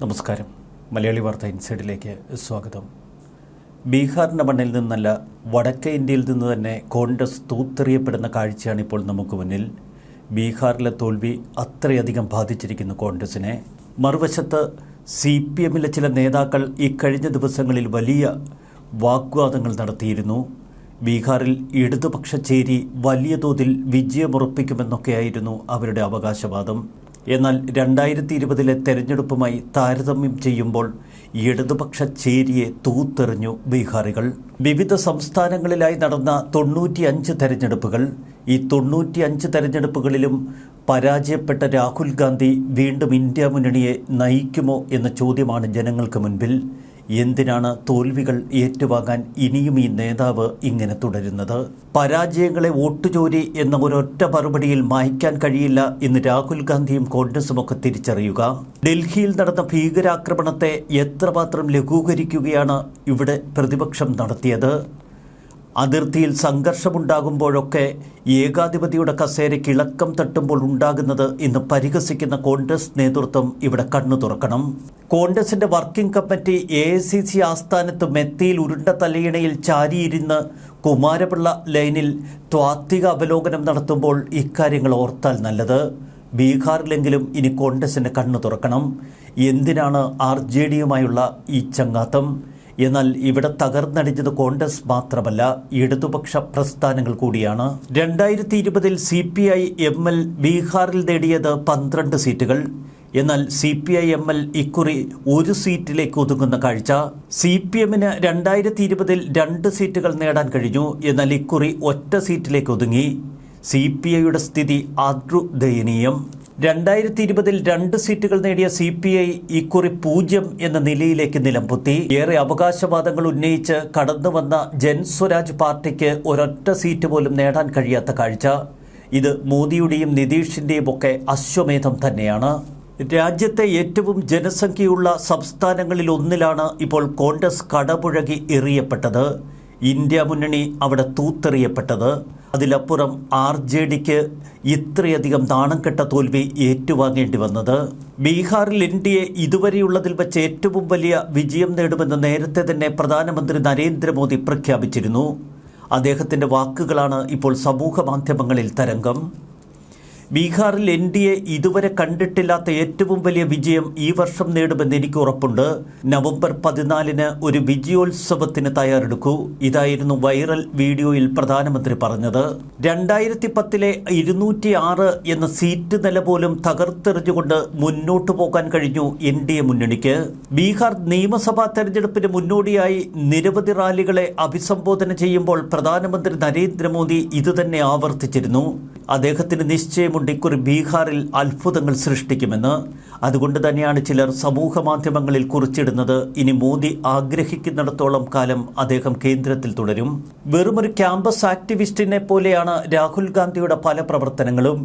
നമസ്കാരം. മലയാളി വാർത്ത ഇൻസൈഡിലേക്ക് സ്വാഗതം. ബീഹാറിന്റെ മണ്ണിൽ നിന്നല്ല വടക്കേ ഇന്ത്യയിൽ നിന്ന് തന്നെ കോൺഗ്രസ് തൂത്തെറിയപ്പെടുന്ന കാഴ്ചയാണ് ഇപ്പോൾ നമുക്ക് മുന്നിൽ. ബീഹാറിലെ തോൽവി അത്രയധികം ബാധിച്ചിരിക്കുന്നു കോൺഗ്രസിനെ. മറുവശത്ത് സി പി എമ്മിലെ ചില നേതാക്കൾ ഇക്കഴിഞ്ഞ ദിവസങ്ങളിൽ വലിയ വാഗ്വാദങ്ങൾ നടത്തിയിരുന്നു. ബീഹാറിൽ ഇടതുപക്ഷ ചേരി വലിയ തോതിൽ വിജയമുറപ്പിക്കുമെന്നൊക്കെയായിരുന്നു അവരുടെ അവകാശവാദം. എന്നാൽ രണ്ടായിരത്തി ഇരുപതിലെ തെരഞ്ഞെടുപ്പുമായി താരതമ്യം ചെയ്യുമ്പോൾ ഇടതുപക്ഷ ചേരിയെ തൂത്തെറിഞ്ഞു ബീഹാറികൾ. വിവിധ സംസ്ഥാനങ്ങളിലായി നടന്ന തൊണ്ണൂറ്റിയഞ്ച് തെരഞ്ഞെടുപ്പുകൾ. ഈ തൊണ്ണൂറ്റിയഞ്ച് തെരഞ്ഞെടുപ്പുകളിലും പരാജയപ്പെട്ട രാഹുൽ ഗാന്ധി വീണ്ടും ഇന്ത്യ മുന്നണിയെ നയിക്കുമോ എന്ന ചോദ്യമാണ് ജനങ്ങൾക്ക് മുൻപിൽ. എന്തിനാണ് തോൽവികൾ ഏറ്റുവാങ്ങാൻ ഇനിയും ഈ നേതാവ് ഇങ്ങനെ തുടരുന്നത്? പരാജയങ്ങളെ വോട്ടുചോരി എന്ന ഒരൊറ്റ മറുപടിയിൽ മായ്ക്കാൻ കഴിയില്ല എന്ന് രാഹുൽ ഗാന്ധിയും കോൺഗ്രസും ഒക്കെ തിരിച്ചറിയുക. ഡൽഹിയിൽ നടന്ന ഭീകരാക്രമണത്തെ എത്രമാത്രം ലഘൂകരിക്കുകയാണ് ഇവിടെ പ്രതിപക്ഷം നടത്തിയത്? അതിർത്തിയിൽ സംഘർഷമുണ്ടാകുമ്പോഴൊക്കെ ഏകാധിപതിയുടെ കസേരയ്ക്ക് ഇളക്കം തട്ടുമ്പോൾ ഉണ്ടാകുന്നത് ഇന്ന് പരിഹസിക്കുന്ന കോൺഗ്രസ് നേതൃത്വം ഇവിടെ കണ്ണു തുറക്കണം. കോൺഗ്രസിന്റെ working committee A C C ആസ്ഥാനത്ത് മെത്തിയിൽ ഉരുണ്ട തലയിണയിൽ ചാരിയിരുന്ന് കുമാരപിള്ള ലൈനിൽ ത്വാത്വിക അവലോകനം നടത്തുമ്പോൾ ഇക്കാര്യങ്ങൾ ഓർത്താൽ നല്ലത്. ബീഹാറിലെങ്കിലും ഇനി കോൺഗ്രസിന്റെ കണ്ണു തുറക്കണം. എന്തിനാണ് ആർ ജെ ഡിയുമായുള്ള ഈ ചങ്ങാത്തം? എന്നാൽ ഇവിടെ തകർന്നടിഞ്ഞത് കോൺഗ്രസ് മാത്രമല്ല ഇടതുപക്ഷ പ്രസ്ഥാനങ്ങൾ കൂടിയാണ്. രണ്ടായിരത്തി ഇരുപതിൽ C P I M L ബീഹാറിൽ നേടിയത് പന്ത്രണ്ട് സീറ്റുകൾ. എന്നാൽ C P I M L ഇക്കുറി ഒരു സീറ്റിലേക്ക് ഒതുങ്ങുന്ന കാഴ്ച. സി പി എമ്മിന് രണ്ടായിരത്തി ഇരുപതിൽ രണ്ട് സീറ്റുകൾ നേടാൻ കഴിഞ്ഞു. എന്നാൽ ഇക്കുറി ഒറ്റ സീറ്റിലേക്ക് ഒതുങ്ങി. സി പി ഐയുടെ സ്ഥിതി ദയനീയം. രണ്ടായിരത്തി ഇരുപതിൽ രണ്ട് സീറ്റുകൾ നേടിയ സി പി ഐ ഇക്കുറി പൂജ്യം എന്ന നിലയിലേക്ക് നിലമ്പുത്തി ഏറെ അവകാശവാദങ്ങൾ ഉന്നയിച്ച് കടന്നുവന്ന ജൻസ്വരാജ് പാർട്ടിക്ക് ഒരൊറ്റ സീറ്റ് പോലും നേടാൻ കഴിയാത്ത കാഴ്ച. ഇത് മോദിയുടെയും നിതീഷിന്റെയും ഒക്കെ അശ്വമേധം തന്നെയാണ്. രാജ്യത്തെ ഏറ്റവും ജനസംഖ്യയുള്ള സംസ്ഥാനങ്ങളിൽ ഒന്നിലാണ് ഇപ്പോൾ കോൺഗ്രസ് കടപുഴകി എറിയപ്പെട്ടത്. ഇന്ത്യ മുന്നണി അവിടെ തൂത്തെറിയപ്പെട്ടത്. അതിലപ്പുറം ആർ ജെ ഡിക്ക് ഇത്രയധികം നാണംകെട്ട തോൽവി ഏറ്റുവാങ്ങേണ്ടി വന്നത്. ബീഹാറിൽ എൻ ഡി എ ഇതുവരെയുള്ളതിൽ വെച്ച് ഏറ്റവും വലിയ വിജയം നേടുമെന്ന് നേരത്തെ തന്നെ പ്രധാനമന്ത്രി നരേന്ദ്രമോദി പ്രഖ്യാപിച്ചിരുന്നു. അദ്ദേഹത്തിന്റെ വാക്കുകളാണ് ഇപ്പോൾ സമൂഹ മാധ്യമങ്ങളിൽ തരംഗം. ബീഹാറിൽ എൻ ഡി എ ഇതുവരെ കണ്ടിട്ടില്ലാത്ത ഏറ്റവും വലിയ വിജയം ഈ വർഷം നേടുമെന്ന് എനിക്ക് ഉറപ്പുണ്ട്. നവംബർ പതിനാലിന് ഒരു വിജയോത്സവത്തിന് തയ്യാറെടുക്കൂ. ഇതായിരുന്നു വൈറൽ വീഡിയോയിൽ പ്രധാനമന്ത്രി പറഞ്ഞത്. രണ്ടായിരത്തി പത്തിലെ ഇരുന്നൂറ്റി ആറ് എന്ന സീറ്റ് നില പോലും തകർത്തെറിഞ്ഞുകൊണ്ട് മുന്നോട്ടു പോകാൻ കഴിഞ്ഞു എൻ ഡി എ മുന്നണിക്ക്. ബീഹാർ നിയമസഭാ തെരഞ്ഞെടുപ്പിന് മുന്നോടിയായി നിരവധി റാലികളെ അഭിസംബോധന ചെയ്യുമ്പോൾ പ്രധാനമന്ത്രി നരേന്ദ്രമോദി ഇതുതന്നെ ആവർത്തിച്ചിരുന്നു. അദ്ദേഹത്തിന് നിശ്ചയമുണ്ട് ഇക്കുറി ബീഹാറിൽ അത്ഭുതങ്ങൾ സൃഷ്ടിക്കുമെന്ന് അതുകൊണ്ട് തന്നെയാണ് ചിലർ സമൂഹ മാധ്യമങ്ങളിൽ കുറിച്ചിടുന്നത്. ഇനി മോദി ആഗ്രഹിക്കുന്നിടത്തോളം കാലം അദ്ദേഹം കേന്ദ്രത്തിൽ തുടരും. വെറുമൊരു ക്യാമ്പസ് ആക്ടിവിസ്റ്റിനെ പോലെയാണ് രാഹുൽ ഗാന്ധിയുടെ പല പ്രവർത്തനങ്ങളും.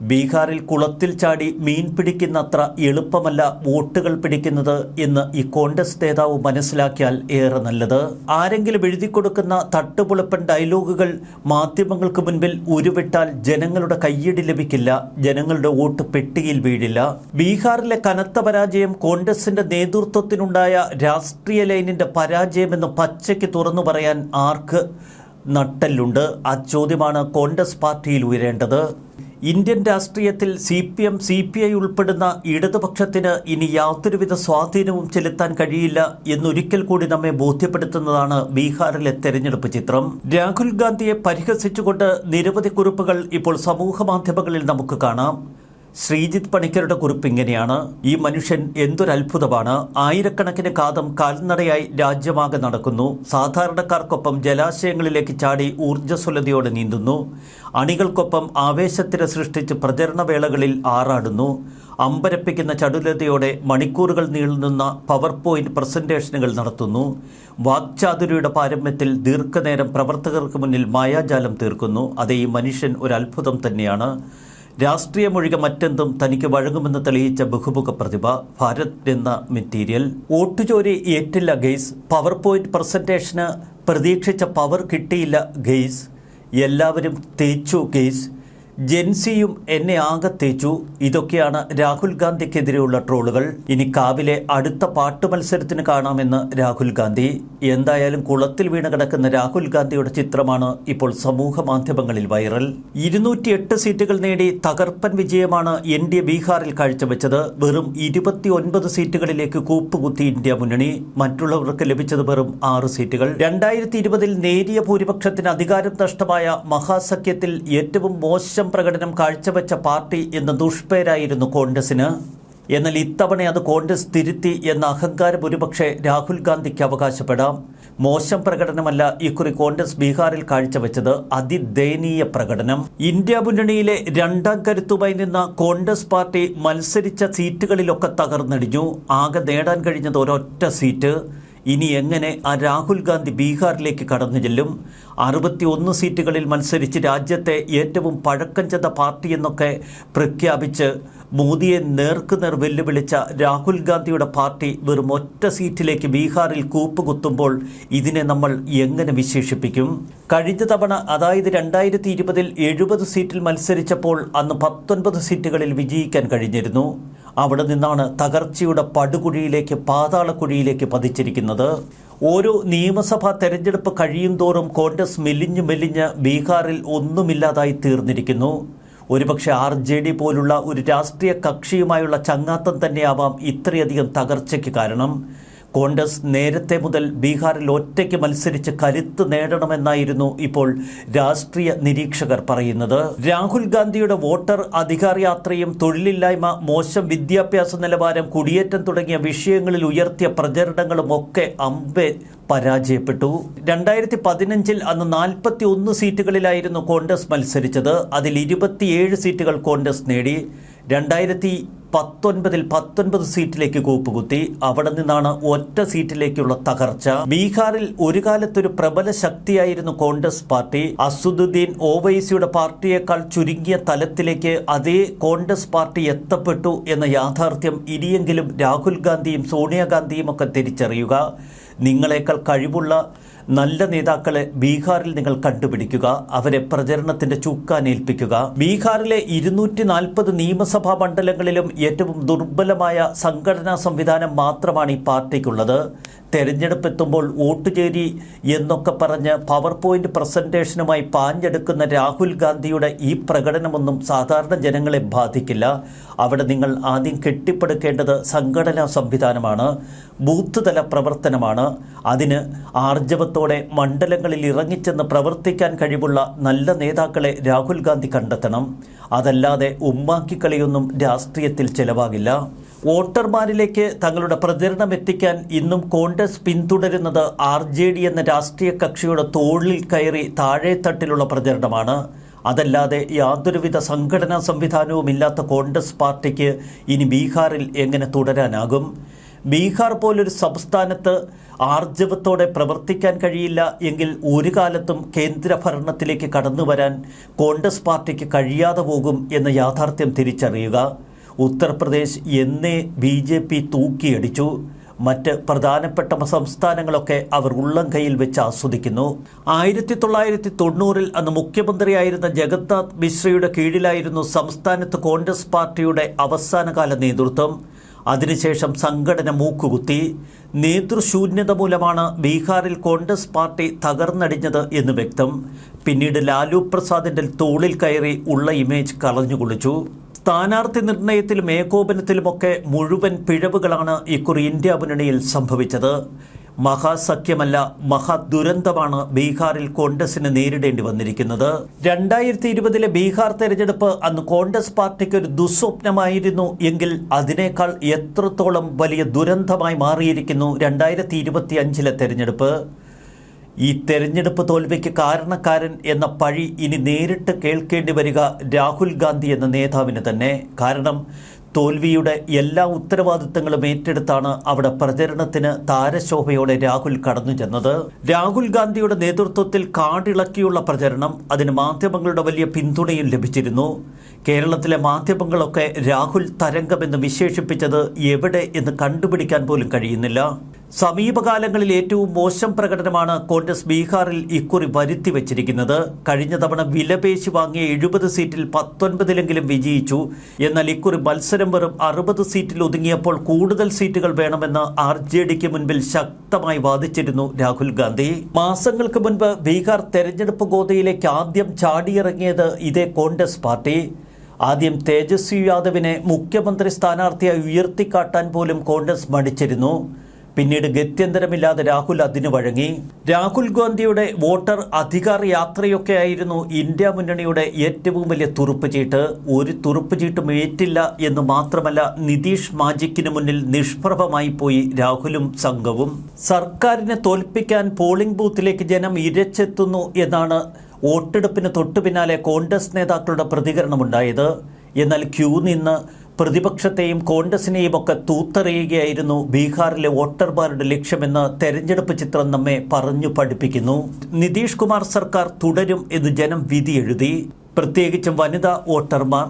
ബീഹാറിൽ കുളത്തിൽ ചാടി മീൻ പിടിക്കുന്നത്ര എളുപ്പമല്ല വോട്ടുകൾ പിടിക്കുന്നത് എന്ന് ഈ കോൺഗ്രസ് നേതാവ് മനസ്സിലാക്കിയാൽ ഏറെ നല്ലത്. ആരെങ്കിലും എഴുതി കൊടുക്കുന്ന തട്ടുപുളപ്പൻ ഡയലോഗുകൾ മാധ്യമങ്ങൾക്ക് മുൻപിൽ ഉരുവിട്ടാൽ ജനങ്ങളുടെ കയ്യടി ലഭിക്കില്ല ജനങ്ങളുടെ വോട്ട് പെട്ടിയിൽ വീഴില്ല. ബീഹാറിലെ കനത്ത പരാജയം കോൺഗ്രസിന്റെ നേതൃത്വത്തിനുണ്ടായ രാഷ്ട്രീയ ലൈനിന്റെ പരാജയമെന്ന് പച്ചയ്ക്ക് തുറന്നു പറയാൻ ആർക്ക് നട്ടല്ലുണ്ട്? ആ ചോദ്യമാണ് കോൺഗ്രസ് പാർട്ടിയിൽ ഉയരേണ്ടത്. ഇന്ത്യൻ രാഷ്ട്രീയത്തിൽ C P M C P I ഉൾപ്പെടുന്ന ഇടതുപക്ഷത്തിന് ഇനി യാതൊരുവിധ സ്വാധീനവും ചെലുത്താൻ കഴിയില്ല എന്നൊരിക്കൽ കൂടി നമ്മെ ബോധ്യപ്പെടുത്തുന്നതാണ് ബീഹാറിലെ തെരഞ്ഞെടുപ്പ് ചിത്രം. രാഹുൽ ഗാന്ധിയെ പരിഹസിച്ചുകൊണ്ട് നിരവധി കുറിപ്പുകൾ ഇപ്പോൾ സമൂഹ മാധ്യമങ്ങളിൽ നമുക്ക് കാണാം. ശ്രീജിത്ത് പണിക്കരുടെ കുറിപ്പ് ഇങ്ങനെയാണ്. ഈ മനുഷ്യൻ എന്തൊരത്ഭുതമാണ്. ആയിരക്കണക്കിന് കാതം കാൽനടയായി രാജ്യമാകെ നടക്കുന്നു. സാധാരണക്കാർക്കൊപ്പം ജലാശയങ്ങളിലേക്ക് ചാടി ഊർജസ്വലതയോടെ നീന്തുന്നു. അണികൾക്കൊപ്പം ആവേശത്തിന് സൃഷ്ടിച്ച് പ്രചരണവേളകളിൽ ആറാടുന്നു. അമ്പരപ്പിക്കുന്ന ചടുലതയോടെ മണിക്കൂറുകൾ നീളുന്ന പവർ പോയിന്റ് പ്രസന്റേഷനുകൾ നടത്തുന്നു. വാക്ചാതുരിയുടെ പാരമ്യത്തിൽ ദീർഘനേരം പ്രവർത്തകർക്ക് മുന്നിൽ മായാജാലം തീർക്കുന്നു. അതേ ഈ മനുഷ്യൻ ഒരു അത്ഭുതം തന്നെയാണ്. രാഷ്ട്രീയമൊഴികെ മറ്റെന്തും തനിക്ക് വഴങ്ങുമെന്ന് തെളിയിച്ച ബഹുമുഖ പ്രതിഭ ഭാരത് എന്ന മെറ്റീരിയൽ. വോട്ടുചോരി ഏറ്റില്ല ഗെയ്സ്. പവർ പോയിന്റ് പ്രസന്റേഷന് പ്രതീക്ഷിച്ച പവർ കിട്ടിയില്ല ഗെയ്സ്. എല്ലാവരും തേച്ചു ഗെയ്സ്. ജെൻസിയും എന്നെ ആകെ തേച്ചു. ഇതൊക്കെയാണ് രാഹുൽ ഗാന്ധിക്കെതിരെയുള്ള ട്രോളുകൾ. ഇനി കാവിലെ അടുത്ത പാട്ട് മത്സരത്തിന് കാണാമെന്ന് രാഹുൽ ഗാന്ധി. എന്തായാലും കുളത്തിൽ വീണ് കിടക്കുന്ന രാഹുൽ ഗാന്ധിയുടെ ചിത്രമാണ് ഇപ്പോൾ സമൂഹ മാധ്യമങ്ങളിൽ വൈറൽ. ഇരുന്നൂറ്റി എട്ട് സീറ്റുകൾ നേടി തകർപ്പൻ വിജയമാണ് എൻ ഡി എ ബീഹാറിൽ കാഴ്ചവെച്ചത്. വെറും ഇരുപത്തി ഒൻപത് സീറ്റുകളിലേക്ക് കൂപ്പുകുത്തി ഇന്ത്യ മുന്നണി. മറ്റുള്ളവർക്ക് ലഭിച്ചത് വെറും ആറ് സീറ്റുകൾ. രണ്ടായിരത്തി ഇരുപതിൽ നേരിയ ഭൂരിപക്ഷത്തിന് അധികാരം നഷ്ടമായ മഹാസഖ്യത്തിൽ ഏറ്റവും മോശം പ്രകടനം കാഴ്ചവെച്ച പാർട്ടി എന്ന ദുഷ്പേരായിരുന്നു കോൺഗ്രസിന്. എന്നാൽ ഇത്തവണ അത് കോൺഗ്രസ് തിരുത്തി എന്ന അഹങ്കാരം ഒരുപക്ഷെ രാഹുൽ ഗാന്ധിക്ക് അവകാശപ്പെടാം. മോശം പ്രകടനമല്ല ഇക്കുറി കോൺഗ്രസ് ബീഹാറിൽ കാഴ്ചവെച്ചത് അതിദയനീയ പ്രകടനം. ഇന്ത്യ മുന്നണിയിലെ രണ്ടാം കരുത്തുമായി നിന്ന കോൺഗ്രസ് പാർട്ടി മത്സരിച്ച സീറ്റുകളിലൊക്കെ തകർന്നടിഞ്ഞു. ആകെ നേടാൻ കഴിഞ്ഞത് ഒരൊറ്റ സീറ്റ്. ഇനി എങ്ങനെ ആ രാഹുൽ ഗാന്ധി ബീഹാറിലേക്ക് കടന്നു ചെല്ലും? അറുപത്തി ഒന്ന് സീറ്റുകളിൽ മത്സരിച്ച് രാജ്യത്തെ ഏറ്റവും പഴക്കം ചെന്ന പാർട്ടി എന്നൊക്കെ പ്രഖ്യാപിച്ച് മോദിയെ നേർക്കുനേർ വെല്ലുവിളിച്ച രാഹുൽ ഗാന്ധിയുടെ പാർട്ടി വെറും ഒറ്റ സീറ്റിലേക്ക് ബീഹാറിൽ കൂപ്പുകുത്തുമ്പോൾ ഇതിനെ നമ്മൾ എങ്ങനെ വിശേഷിപ്പിക്കും? കഴിഞ്ഞ തവണ അതായത് രണ്ടായിരത്തി ഇരുപതിൽ എഴുപത് സീറ്റിൽ മത്സരിച്ചപ്പോൾ അന്ന് പത്തൊൻപത് സീറ്റുകളിൽ വിജയിക്കാൻ കഴിഞ്ഞിരുന്നു. അവിടെ നിന്നാണ് തകർച്ചയുടെ പടുകുഴിയിലേക്ക് പാതാളക്കുഴിയിലേക്ക് പതിച്ചിരിക്കുന്നത്. ഓരോ നിയമസഭാ തെരഞ്ഞെടുപ്പ് കഴിയും തോറും കോൺഗ്രസ് മെലിഞ്ഞു മെലിഞ്ഞ് ബീഹാറിൽ ഒന്നുമില്ലാതായി തീർന്നിരിക്കുന്നു. ഒരുപക്ഷെ ആർ ജെ ഡി പോലുള്ള ഒരു രാഷ്ട്രീയ കക്ഷിയുമായുള്ള ചങ്ങാത്തം തന്നെയാവാം ഇത്രയധികം തകർച്ചയ്ക്ക് കാരണം. കോൺഗ്രസ് നേരത്തെ മുതൽ ബീഹാറിൽ ഒറ്റയ്ക്ക് മത്സരിച്ച് കരുത്ത് നേടണമെന്നായിരുന്നു ഇപ്പോൾ രാഷ്ട്രീയ നിരീക്ഷകർ പറയുന്നത്. രാഹുൽ ഗാന്ധിയുടെ വോട്ടർ അധികാര യാത്രയും തൊഴിലില്ലായ്മ മോശം വിദ്യാഭ്യാസ നിലവാരം കുടിയേറ്റം തുടങ്ങിയ വിഷയങ്ങളിൽ ഉയർത്തിയ പ്രചരണങ്ങളും ഒക്കെ അമ്പെ പരാജയപ്പെട്ടു. രണ്ടായിരത്തി പതിനഞ്ചിൽ അന്ന് നാൽപ്പത്തി ഒന്ന് സീറ്റുകളിലായിരുന്നു കോൺഗ്രസ് മത്സരിച്ചത്. അതിൽ ഇരുപത്തിയേഴ് സീറ്റുകൾ കോൺഗ്രസ് നേടി. രണ്ടായിരത്തി പത്തൊൻപതിൽ പത്തൊൻപത് സീറ്റിലേക്ക് കൂപ്പുകുത്തി. അവിടെ നിന്നാണ് ഒറ്റ സീറ്റിലേക്കുള്ള തകർച്ച. ബീഹാറിൽ ഒരു കാലത്തൊരു പ്രബല ശക്തിയായിരുന്നു കോൺഗ്രസ് പാർട്ടി. അസുദുദ്ദീൻ ഓവൈസിയുടെ പാർട്ടിയേക്കാൾ ചുരുങ്ങിയ തലത്തിലേക്ക് അതേ കോൺഗ്രസ് പാർട്ടി എത്തപ്പെട്ടു എന്ന യാഥാർത്ഥ്യം ഇനിയെങ്കിലും രാഹുൽ ഗാന്ധിയും സോണിയാഗാന്ധിയും ഒക്കെ തിരിച്ചറിയുക. നിങ്ങളെക്കാൾ കഴിവുള്ള നല്ല നേതാക്കളെ ബീഹാറിൽ നിങ്ങൾ കണ്ടുപിടിക്കുക അവരെ പ്രചരണത്തിന്റെ ചുക്കാനേൽപ്പിക്കുക. ബീഹാറിലെ ഇരുന്നൂറ്റി നാൽപ്പത് നിയമസഭാ മണ്ഡലങ്ങളിലും ഏറ്റവും ദുർബലമായ സംഘടനാ സംവിധാനം മാത്രമാണ് ഈ പാർട്ടിക്കുള്ളത്. തെരഞ്ഞെടുപ്പ് എത്തുമ്പോൾ വോട്ട് ചേരി എന്നൊക്കെ പറഞ്ഞ് പവർ പോയിന്റ് പ്രസന്റേഷനുമായി പാഞ്ഞെടുക്കുന്ന രാഹുൽ ഗാന്ധിയുടെ ഈ പ്രകടനമൊന്നും സാധാരണ ജനങ്ങളെ ബാധിക്കില്ല. അവിടെ നിങ്ങൾ ആദ്യം കെട്ടിപ്പടുക്കേണ്ടത് സംഘടനാ സംവിധാനമാണ് ബൂത്ത് തല പ്രവർത്തനമാണ്. അതിന് ആർജവത്തോടെ മണ്ഡലങ്ങളിൽ ഇറങ്ങിച്ചെന്ന് പ്രവർത്തിക്കാൻ കഴിവുള്ള നല്ല നേതാക്കളെ രാഹുൽ ഗാന്ധി കണ്ടെത്തണം. അതല്ലാതെ ഉമ്മാക്കിക്കളിയൊന്നും രാഷ്ട്രീയത്തിൽ ചെലവാകില്ല. വോട്ടർമാരിലേക്ക് തങ്ങളുടെ പ്രചരണം എത്തിക്കാൻ ഇന്നും കോൺഗ്രസ് പിന്തുടരുന്നത് ആർ ജെ ഡി എന്ന രാഷ്ട്രീയ കക്ഷിയുടെ തോളിൽ കയറി താഴെത്തട്ടിലുള്ള പ്രചരണമാണ്. അതല്ലാതെ യാതൊരുവിധ സംഘടനാ സംവിധാനവും ഇല്ലാത്ത കോൺഗ്രസ് പാർട്ടിക്ക് ഇനി ബീഹാറിൽ എങ്ങനെ തുടരാനാകും? ബീഹാർ പോലൊരു സംസ്ഥാനത്ത് ആർജവത്തോടെ പ്രവർത്തിക്കാൻ കഴിയില്ല എങ്കിൽ ഒരു കാലത്തും കേന്ദ്ര ഭരണത്തിലേക്ക് കടന്നു വരാൻ കോൺഗ്രസ് പാർട്ടിക്ക് കഴിയാതെ പോകും എന്ന യാഥാർത്ഥ്യം തിരിച്ചറിയുക. ഉത്തർപ്രദേശ് എന്നേ ബി ജെ പി തൂക്കിയടിച്ചു. മറ്റ് പ്രധാനപ്പെട്ട സംസ്ഥാനങ്ങളൊക്കെ അവർ ഉള്ളം കയ്യിൽ വെച്ച് ആസ്വദിക്കുന്നു. ആയിരത്തി തൊള്ളായിരത്തി തൊണ്ണൂറിൽ അന്ന് മുഖ്യമന്ത്രിയായിരുന്ന ജഗന്നാഥ് മിശ്രയുടെ കീഴിലായിരുന്നു സംസ്ഥാനത്ത് കോൺഗ്രസ് പാർട്ടിയുടെ അവസാനകാല നേതൃത്വം. അതിനുശേഷം സംഘടന മൂക്കുകുത്തി. നേതൃശൂന്യത മൂലമാണ് ബീഹാറിൽ കോൺഗ്രസ് പാർട്ടി തകർന്നടിഞ്ഞത് എന്ന് വ്യക്തം. പിന്നീട് ലാലു പ്രസാദിന്റെ തോളിൽ കയറി ഉള്ള ഇമേജ് കളഞ്ഞുകുളിച്ചു സ്ഥാനാർത്ഥി നിർണയത്തിലും ഏകോപനത്തിലുമൊക്കെ മുഴുവൻ പിഴവുകളാണ് ഇക്കുറി ഇന്ത്യ മുന്നണിയിൽ സംഭവിച്ചത്. മഹാസഖ്യമല്ല മഹാദുരന്തമാണ് ബീഹാറിൽ കോൺഗ്രസിന് നേരിടേണ്ടി വന്നിരിക്കുന്നത്. രണ്ടായിരത്തി ഇരുപതിലെ ബീഹാർ തെരഞ്ഞെടുപ്പ് അന്ന് കോൺഗ്രസ് പാർട്ടിക്ക് ഒരു ദുസ്വപ്നമായിരുന്നു എങ്കിൽ അതിനേക്കാൾ എത്രത്തോളം വലിയ ദുരന്തമായി മാറിയിരിക്കുന്നു രണ്ടായിരത്തി ഇരുപത്തി അഞ്ചിലെ തെരഞ്ഞെടുപ്പ്? ഈ തെരഞ്ഞെടുപ്പ് തോൽവിക്ക് കാരണക്കാരൻ എന്ന പഴി ഇനി നേരിട്ട് കേൾക്കേണ്ടി വരിക രാഹുൽ ഗാന്ധി എന്ന നേതാവിന് തന്നെ. കാരണം തോൽവിയുടെ എല്ലാ ഉത്തരവാദിത്തങ്ങളും ഏറ്റെടുത്താണ് അവിടെ പ്രചരണത്തിന് താരശോഭയോടെ രാഹുൽ കടന്നു ചെന്നത്. രാഹുൽ ഗാന്ധിയുടെ നേതൃത്വത്തിൽ കാടിളക്കിയുള്ള പ്രചരണം അതിന് മാധ്യമങ്ങളുടെ വലിയ പിന്തുണയും ലഭിച്ചിരുന്നു. കേരളത്തിലെ മാധ്യമങ്ങളൊക്കെ രാഹുൽ തരംഗമെന്ന് വിശേഷിപ്പിച്ചത് എവിടെ എന്ന് കണ്ടുപിടിക്കാൻ പോലും കഴിയുന്നില്ല. സമീപകാലങ്ങളിൽ ഏറ്റവും മോശം പ്രകടനമാണ് കോൺഗ്രസ് ബീഹാറിൽ ഇക്കുറി വരുത്തി വച്ചിരിക്കുന്നത്. കഴിഞ്ഞ തവണ വിലപേശി വാങ്ങിയ എഴുപത് സീറ്റിൽ പത്തൊൻപതിലെങ്കിലും വിജയിച്ചു. എന്നാൽ ഇക്കുറി മത്സരം വെറും അറുപത് സീറ്റിൽ ഒതുങ്ങിയപ്പോൾ കൂടുതൽ സീറ്റുകൾ വേണമെന്ന് ആർ ജെ ഡിക്ക് മുൻപിൽ ശക്തമായി വാദിച്ചിരുന്നു രാഹുൽ ഗാന്ധി. മാസങ്ങൾക്ക് മുൻപ് ബീഹാർ തെരഞ്ഞെടുപ്പ് ഗോതയിലേക്ക് ആദ്യം ചാടിയിറങ്ങിയത് ഇതേ കോൺഗ്രസ് പാർട്ടി. ആദ്യം തേജസ്വി യാദവിനെ മുഖ്യമന്ത്രി സ്ഥാനാർത്ഥിയായി ഉയർത്തിക്കാട്ടാൻ പോലും കോൺഗ്രസ് മടിച്ചിരുന്നു. പിന്നീട് ഗത്യന്തരമില്ലാതെ രാഹുൽ അതിന് വഴങ്ങി. രാഹുൽ ഗാന്ധിയുടെ വോട്ടർ അധികാർ യാത്രയൊക്കെ ആയിരുന്നു ഇന്ത്യ മുന്നണിയുടെ ഏറ്റവും വലിയ തുറുപ്പ് ചീട്ട് ഒരു തുറുപ്പ് ചീട്ടും ഏറ്റില്ല എന്ന് മാത്രമല്ല നിതീഷ് മാജിക്കിന് മുന്നിൽ നിഷ്പ്രഭമായി പോയി രാഹുലും സംഘവും. സർക്കാരിനെ തോൽപ്പിക്കാൻ പോളിംഗ് ബൂത്തിലേക്ക് ജനം ഇരച്ചെത്തുന്നു എന്നാണ് വോട്ടെടുപ്പിന് തൊട്ടു പിന്നാലെ കോൺഗ്രസ് നേതാക്കളുടെ പ്രതികരണമുണ്ടായത്. എന്നാൽ ക്യൂ നിന്ന് പ്രതിപക്ഷത്തെയും കോൺഗ്രസിനെയും ഒക്കെ തൂത്തെറിയുകയായിരുന്നു ബീഹാറിലെ വോട്ടർമാരുടെ ലക്ഷ്യമെന്ന് തെരഞ്ഞെടുപ്പ് ചിത്രം നമ്മെ പറഞ്ഞു പഠിപ്പിക്കുന്നു. നിതീഷ് കുമാർ സർക്കാർ തുടരും എന്ന് ജനം വിധിയെഴുതി. പ്രത്യേകിച്ചും വനിതാ വോട്ടർമാർ.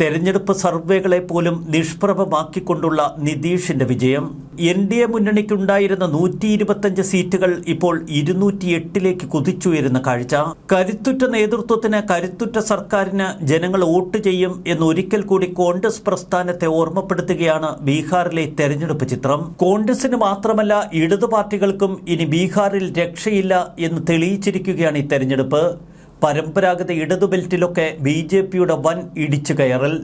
തെരഞ്ഞെടുപ്പ് സർവേകളെ പോലും നിഷ്പ്രഭമാക്കിക്കൊണ്ടുള്ള നിതീഷിന്റെ വിജയം. എൻ ഡി എ മുന്നണിക്കുണ്ടായിരുന്ന നൂറ്റി ഇരുപത്തഞ്ച് സീറ്റുകൾ ഇപ്പോൾ ഇരുന്നൂറ്റി എട്ടിലേക്ക് കുതിച്ചുയരുന്ന കാഴ്ച. കരുത്തുറ്റ നേതൃത്വത്തിന് കരുത്തുറ്റ സർക്കാരിന് ജനങ്ങൾ വോട്ട് ചെയ്യും എന്നൊരിക്കൽ കൂടി കോൺഗ്രസ് പ്രസ്ഥാനത്തെ ഓർമ്മപ്പെടുത്തുകയാണ് ബീഹാറിലെ തെരഞ്ഞെടുപ്പ് ചിത്രം. കോൺഗ്രസിന് മാത്രമല്ല ഇടതു പാർട്ടികൾക്കും ഇനി ബീഹാറിൽ രക്ഷയില്ല എന്ന് തെളിയിച്ചിരിക്കുകയാണ് ഈ തെരഞ്ഞെടുപ്പ്. പരമ്പരാഗത ഇടതു ബെൽറ്റിലൊക്കെ ബി ജെ പിയുടെ വൻ ഇടിച്ചു കയറൽ.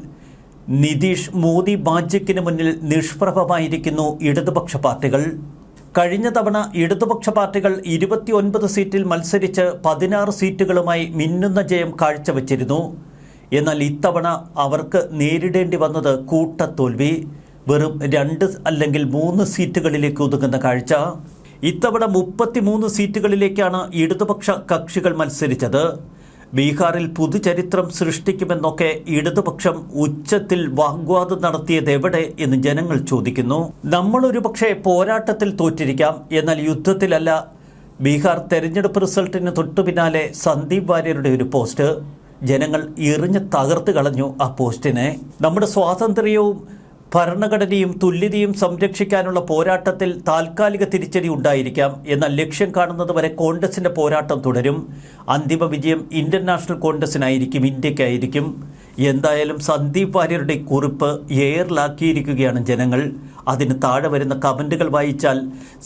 നിതീഷ് മോദി മാജിക്കിന് മുന്നിൽ നിഷ്പ്രഭമായിരിക്കുന്നു ഇടതുപക്ഷ പാർട്ടികൾ. കഴിഞ്ഞ തവണ ഇടതുപക്ഷ പാർട്ടികൾ ഇരുപത്തിയൊൻപത് സീറ്റിൽ മത്സരിച്ച് പതിനാറ് സീറ്റുകളുമായി മിന്നുന്ന ജയം കാഴ്ചവെച്ചിരുന്നു. എന്നാൽ ഇത്തവണ അവർക്ക് നേരിടേണ്ടി വന്നത് കൂട്ടത്തോൽവി. വെറും രണ്ട് അല്ലെങ്കിൽ മൂന്ന് സീറ്റുകളിലേക്ക് ഒതുങ്ങുന്ന കാഴ്ച. ഇത്തവണ മുപ്പത്തിമൂന്ന് സീറ്റുകളിലേക്കാണ് ഇടതുപക്ഷ കക്ഷികൾ മത്സരിച്ചത്. ബീഹാറിൽ പുതുചരിത്രം സൃഷ്ടിക്കുമെന്നൊക്കെ ഇടതുപക്ഷം ഉച്ചത്തിൽ വാഗ്വാദം നടത്തിയത് എവിടെ എന്ന് ജനങ്ങൾ ചോദിക്കുന്നു. നമ്മൾ ഒരുപക്ഷെ പോരാട്ടത്തിൽ തോറ്റിരിക്കാം. എന്നാൽ യുദ്ധത്തിലല്ല. ബീഹാർ തെരഞ്ഞെടുപ്പ് റിസൾട്ടിന് തൊട്ടു പിന്നാലെ സന്ദീപ് വാര്യരുടെ ഒരു പോസ്റ്റ്. ജനങ്ങൾ എറിഞ്ഞ് തകർത്ത് കളഞ്ഞു ആ പോസ്റ്റിനെ. നമ്മുടെ സ്വാതന്ത്ര്യവും ഭരണഘടനയും തുല്യതയും സംരക്ഷിക്കാനുള്ള പോരാട്ടത്തിൽ താൽക്കാലിക തിരിച്ചടി ഉണ്ടായിരിക്കാം എന്നാൽ ലക്ഷ്യം കാണുന്നത് വരെ കോൺഗ്രസിന്റെ പോരാട്ടം തുടരും. അന്തിമ വിജയം ഇന്ത്യൻ നാഷണൽ കോൺഗ്രസിനായിരിക്കും ഇന്ത്യക്കായിരിക്കും. എന്തായാലും സന്ദീപ് വാര്യരുടെ കുറിപ്പ് എയറിലാക്കിയിരിക്കുകയാണ് ജനങ്ങൾ. അതിന് താഴെ വരുന്ന കമന്റുകൾ വായിച്ചാൽ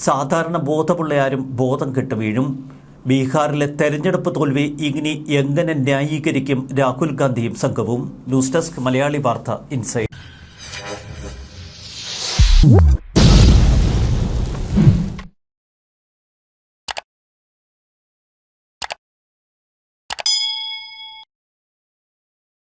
സാധാരണ ബോധമുള്ള ആരും ബോധം കെട്ട് വീഴും. ബീഹാറിലെ തെരഞ്ഞെടുപ്പ് തോൽവി ഇങ്ങനെ എങ്ങനെ ന്യായീകരിക്കും രാഹുൽ ഗാന്ധിയും സംഘവും. ന്യൂസ് ഡെസ്ക് മലയാളി വാർത്ത ഇൻസൈഡ്. Woo!